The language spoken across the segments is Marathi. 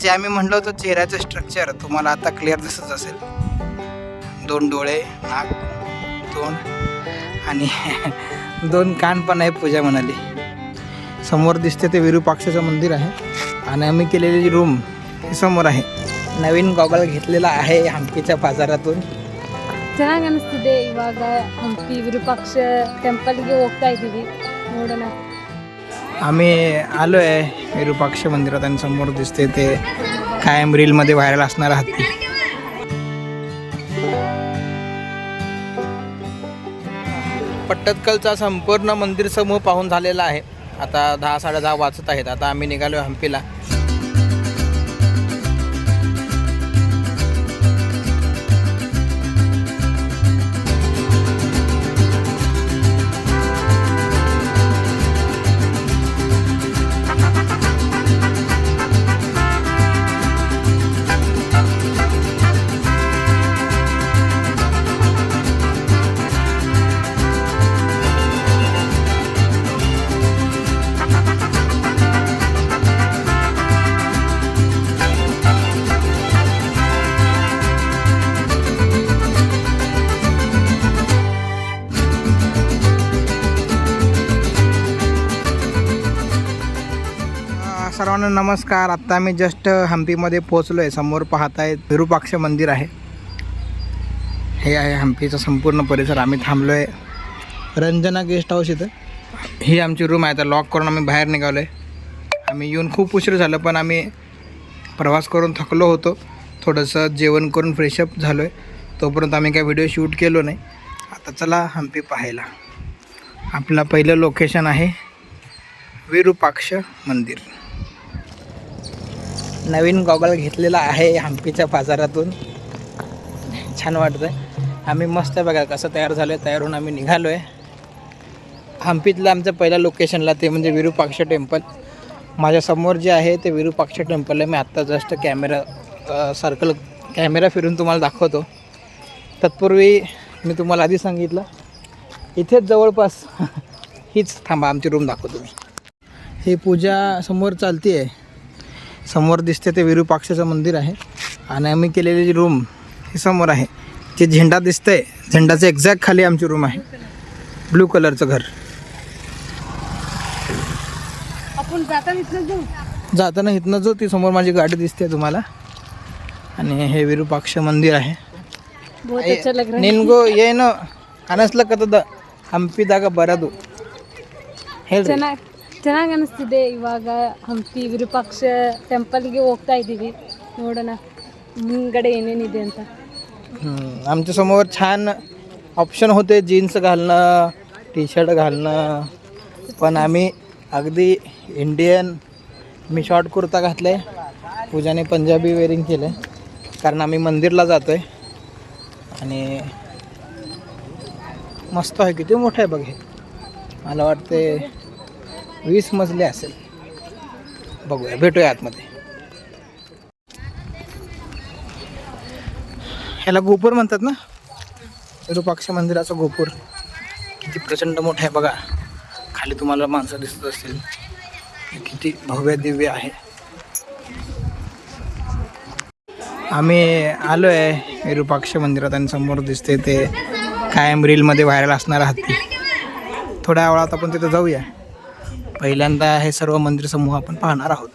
जे आम्ही म्हणलो होतो चेहऱ्याचं स्ट्रक्चर तुम्हाला आता क्लिअर दिसत असेल दोन डोळे नाक तोंड आणि दोन कान पण आहे पूजा म्हणाली समोर दिसते ते विरूपाक्षाचं मंदिर आहे आणि आम्ही केलेली रूम ही समोर आहे नवीन गॉगल घेतलेला आहे हंपीच्या बाजारातून ಚೆನ್ನಾಗಿ ಅನಿಸ್ತಿದೆ ಇವಾಗ ಹಂಪಿ ವಿರೂಪಾಕ್ಷ ಟೆಂಪಲ್ಗೆ ಹೋಗ್ತಾ ಇದ್ದೀವಿ ನೋಡೋಣ आम्ही आलो आहे. विरूपाक्ष मंदिरात आणि समोर दिसते ते कायम रीलमध्ये व्हायरल असणारा हत्ती. पट्टत्कलचा संपूर्ण मंदिर समूह पाहून झालेला आहे. आता दहा साडे दहा वाजत आहेत. आता आम्ही निघालो हंपीला सर्वांना नमस्कार. आत्ता आम्ही जस्ट हंपीमध्ये पोहोचलो आहे समोर पाहताय विरूपाक्ष मंदिर आहे. हे आहे हंपीचा संपूर्ण परिसर. आम्ही थांबलो आहे रंजना गेस्ट हाऊस इथं. ही आमची रूम आहे. आता लॉक करून आम्ही बाहेर निघालो आहे आम्ही येऊन खूप उशीर झालं पण आम्ही प्रवास करून थकलो होतो. थोडंसं जेवण करून फ्रेशअप झालो आहे तोपर्यंत आम्ही काही व्हिडिओ शूट केलो नाही. आता चला हम्पी पाहायला. आपलं पहिलं लोकेशन आहे विरूपाक्ष मंदिर. नवीन गॉगल घेतलेला आहे हंपीच्या बाजारातून. छान वाटतं आहे आम्ही मस्त बघा कसं तयार झालं आहे तयार होऊन आम्ही निघालो आहे हंपीतलं आमचं पहिल्या लोकेशनला ते म्हणजे विरूपाक्ष टेम्पल माझ्यासमोर जे आहे ते विरूपाक्ष टेम्पल आहे. मी आत्ता जस्ट कॅमेरा सर्कल कॅमेरा फिरून तुम्हाला दाखवतो. तत्पूर्वी मी तुम्हाला आधी सांगितलं इथेच जवळपास हीच थांबा आमची रूम दाखवतो मी. ही पूजा समोर चालती आहे समोर दिसते ते विरूपाक्षाचं मंदिर आहे. आणि आम्ही केलेली जी रूम ही समोर आहे. जे झेंडा दिसतंय झेंडाचं एक्झॅक्ट खाली आमची रूम आहे. ब्लू कलरचं घर. आपण जाताना जाताना इथनं जो ती समोर माझी गाडी दिसते तुम्हाला. आणि हे विरूपाक्ष मंदिर आहे. नेमकं ये ना. अनसलं का तर हम्पी दागा बरा तू हे ಚೆನ್ನಾಗಿ ಚೆನ್ನಾಗಿ ಅನಿಸ್ತಿದೆ ಇವಾಗ ಹಂಪಿ ವಿರೂಪಾಕ್ಷ ಟೆಂಪಲ್ಗೆ ಹೋಗ್ತಾ ಇದ್ದೀವಿ ನೋಡೋಣ ಮುಂದ್ಗಡೆ ಏನೇನಿದೆ ಅಂತ हम्म, आमच्या समोर छान ऑप्शन होते जीन्स घालणं टी शर्ट घालणं पण आम्ही अगदी इंडियन मी शॉर्ट कुर्ता घातले पूजाने पंजाबी वेअरिंग केलं कारण आम्ही मंदिरला जातो आहे आणि मस्त आहे किती मोठं आहे बघ हे मला वाटते वीस मजले असेल. बघूया भेटूया आतमध्ये. ह्याला गोपूर म्हणतात ना? विरूपाक्ष मंदिराचा गोपूर. किती प्रचंड मोठा आहे बघा. खाली तुम्हाला माणसं दिसत असतील. किती भव्य दिव्य आहे. आम्ही आलो आहे विरूपाक्ष मंदिरात आणि समोर दिसते ते कायम रीलमध्ये व्हायरल आहात ती. थोड्या वेळात आपण तिथं जाऊया. पहिल्यांदा हे सर्व मंदिर समूह आपण पाहणार आहोत.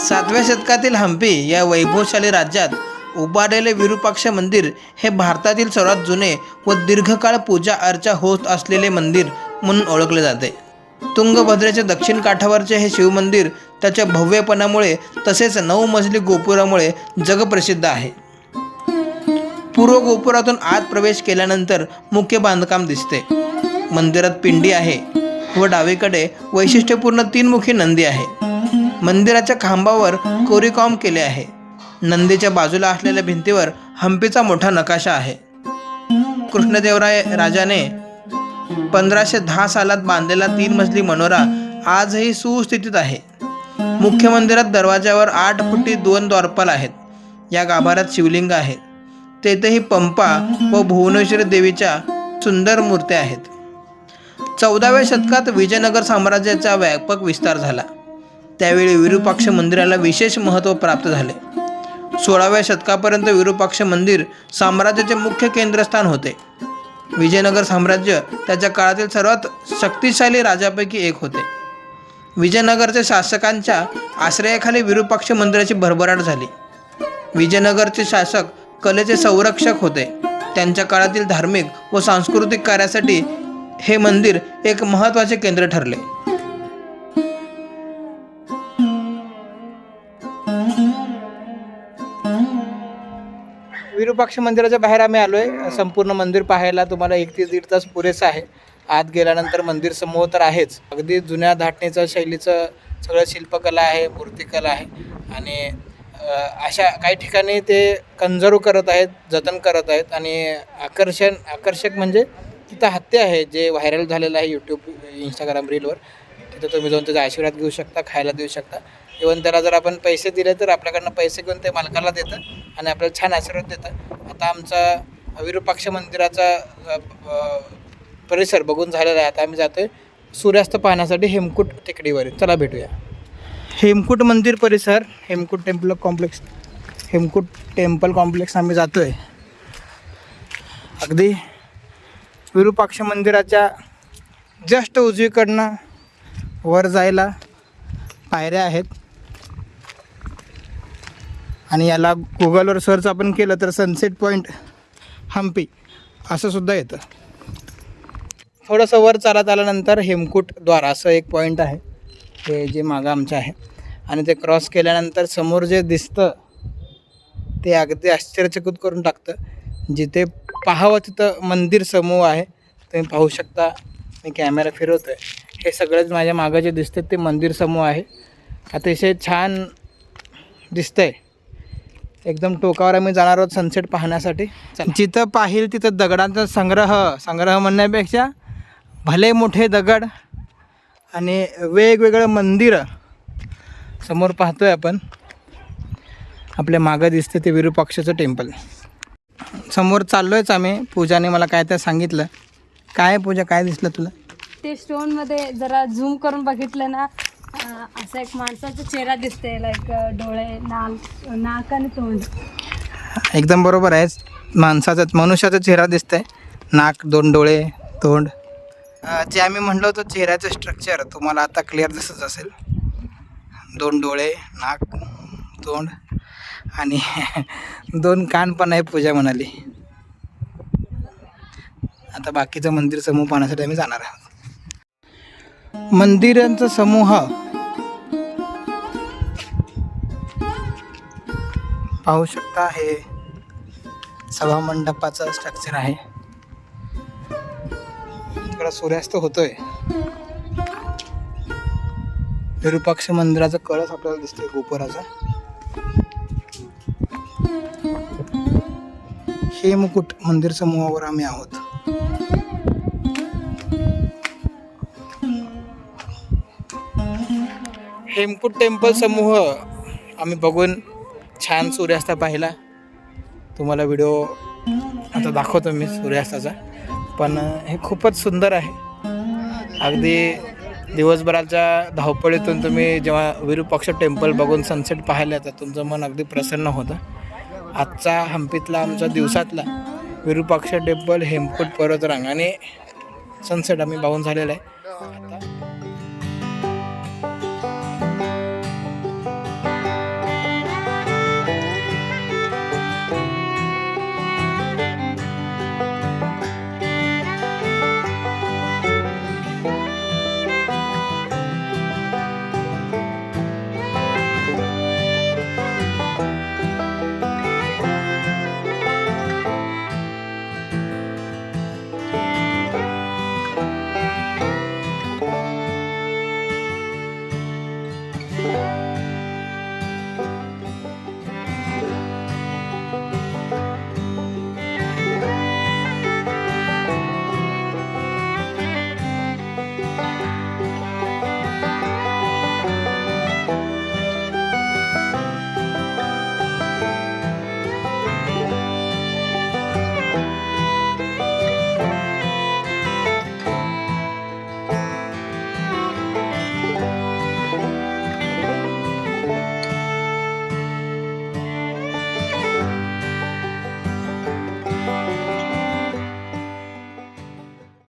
सातव्या शतकातील हम्पी या वैभवशाली राज्यात उभारलेले विरूपाक्ष मंदिर हे भारतातील सर्वात जुने व दीर्घकाळ पूजा अर्चा होत असलेले मंदिर म्हणून ओळखले जाते. तुंगभद्रेच्या दक्षिण काठावरचे हे शिवमंदिर त्याच्या भव्यपणामुळे तसेच नऊ मजली गोपुरामुळे जगप्रसिद्ध आहे. पूर्व गोपुरातून आत प्रवेश केल्यानंतर मुख्य बांधकाम दिसते. मंदिरात पिंडी आहे व डावीकडे वैशिष्ट्यपूर्ण तीनमुखी नंदी आहे. मंदिराच्या खांबावर कोरीकॉम केले आहे. नंदीच्या बाजूला असलेल्या भिंतीवर हम्पीचा मोठा नकाशा आहे. कृष्णदेवराय राजाने पंधराशे दहा सालात बांधलेला तीन मजली मनोरा आजही सुस्थितीत आहे. मुख्य मंदिरात दरवाजावर आठ फुटी दोन द्वारपाल आहेत. या गाभाऱ्यात शिवलिंग आहे. तेथेही पंपा व भुवनेश्वरी देवीच्या सुंदर मूर्त्या आहेत. चौदाव्या शतकात विजयनगर साम्राज्याचा व्यापक विस्तार झाला. त्यावेळी विरूपाक्ष मंदिराला विशेष महत्त्व प्राप्त झाले. सोळाव्या शतकापर्यंत विरूपाक्ष मंदिर साम्राज्याचे मुख्य केंद्रस्थान होते. विजयनगर साम्राज्य त्याच्या काळातील सर्वात शक्तिशाली राजापैकी एक होते. विजयनगरच्या शासकांच्या आश्रयाखाली विरूपाक्ष मंदिराची भरभराट झाली. विजयनगरचे शासक कलेचे संरक्षक होते. त्यांच्या काळातील धार्मिक व सांस्कृतिक कार्यासाठी हे मंदिर एक महत्त्वाचे केंद्र ठरले. विरूपाक्ष मंदिराच्या बाहेर आम्ही आलो आहे संपूर्ण मंदिर पाहायला तुम्हाला एक ते दीड तास पुरेसं आहे. आत गेल्यानंतर मंदिर समोर तर आहेच. अगदी जुन्या धाटणीचं शैलीचं सगळं शिल्पकला आहे मूर्तिकला आहे. आणि अशा काही ठिकाणी ते कंझर्व करत आहेत जतन करत आहेत. आणि आकर्षण आकर्षक म्हणजे तिथं हत्ते आहे जे व्हायरल झालेलं आहे यूट्यूब इंस्टाग्राम रीलवर तिथं तुम्ही जाऊन त्याचा आशीर्वाद घेऊ शकता खायला देऊ शकता. इवन त्याला जर आपण पैसे दिले तर आपल्याकडनं पैसे घेऊन ते मालकाला देतं आणि आपल्याला छान आशीर्वाद देतं. आता आमचा विरूपाक्ष मंदिराचा परिसर बघून झालेला आहे. आता आम्ही जातोय सूर्यास्त पाहण्यासाठी हेमकूट टेकडीवर चला भेटूया. हेमकूट मंदिर परिसर Hemakuta temple complex Hemakuta temple complex आम्ही जातोय. अगदी विरूपाक्ष मंदिराच्या जस्ट उजवीकडनं वर जायला पायऱ्या आहेत. आणि याला गुगलवर सर्च आपण केलं तर सनसेट पॉईंट हम्पी असं सुद्धा येतं. थोडंसं वर चालत आल्यानंतर हेमकूट द्वार असं एक पॉईंट आहे. हे जे मागं आमचं आहे. आणि ते क्रॉस केल्यानंतर समोर जे दिसतं ते अगदी आश्चर्यचकित करून टाकतं. जिथे पाहावं तिथं मंदिर समूह आहे. तुम्ही पाहू शकता मी कॅमेरा फिरवतो आहे हे सगळंच माझ्या मागं जे दिसतं ते मंदिर समूह आहे. अतिशय छान दिसतं आहे एकदम टोकावर आम्ही जाणार आहोत सनसेट पाहण्यासाठी. जिथं पाहिल तिथं दगडांचा संग्रह संग्रह म्हणण्यापेक्षा भले मोठे दगड आणि वेगवेगळं मंदिरं समोर पाहतोय आपण. आपल्या मागं दिसते ते विरूपाक्षचं टेम्पल समोर चाललोयच आम्ही. पूजाने मला काय ते सांगितलं. काय पूजा? काय दिसलं तुला? ते स्टोनमध्ये जरा झूम करून बघितलं ना अं, असा एक माणसाचा चेहरा दिसते लाईक डोळे नाक नाक आणि तोंड. एकदम बरोबर आहे माणसाचा मनुष्याचा चेहरा दिसतंय. नाक दोन डोळे तोंड. अं, जे आम्ही म्हणलो होतो चेहऱ्याचं स्ट्रक्चर तुम्हाला आता क्लिअर दिसत असेल. दोन डोळे नाक तोंड. आणि दोन कान पण आहे पूजा म्हणाली. आता बाकीचं मंदिर समूह पाहण्यासाठी आम्ही जाणार आहोत. मंदिरांचा समूह. पाहू शकता हे सभा मंडपाचं स्ट्रक्चर आहे. थोडा सूर्यास्त होतोय. विरूपाक्ष मंदिराचा कळस आपल्याला दिसतोय गोपुराचा. हे मुकुट मंदिर समूहावर आम्ही आहोत. हेमकूट टेम्पल समूह आम्ही बघून छान सूर्यास्त पाहिला. तुम्हाला व्हिडिओ आता दाखवतो मी सूर्यास्ताचा. पण हे खूपच सुंदर आहे. अगदी दिवसभराच्या धावपळीतून तुम्ही जेव्हा विरूपाक्ष टेम्पल बघून सनसेट पाहिलं तर तुमचं मन अगदी प्रसन्न होतं. आजचा हम्पीतला आमचा दिवसातला विरूपाक्ष टेम्पल हेमकूट पर्वतरांग आणि सनसेट आम्ही पाहून झालेला आहे. आता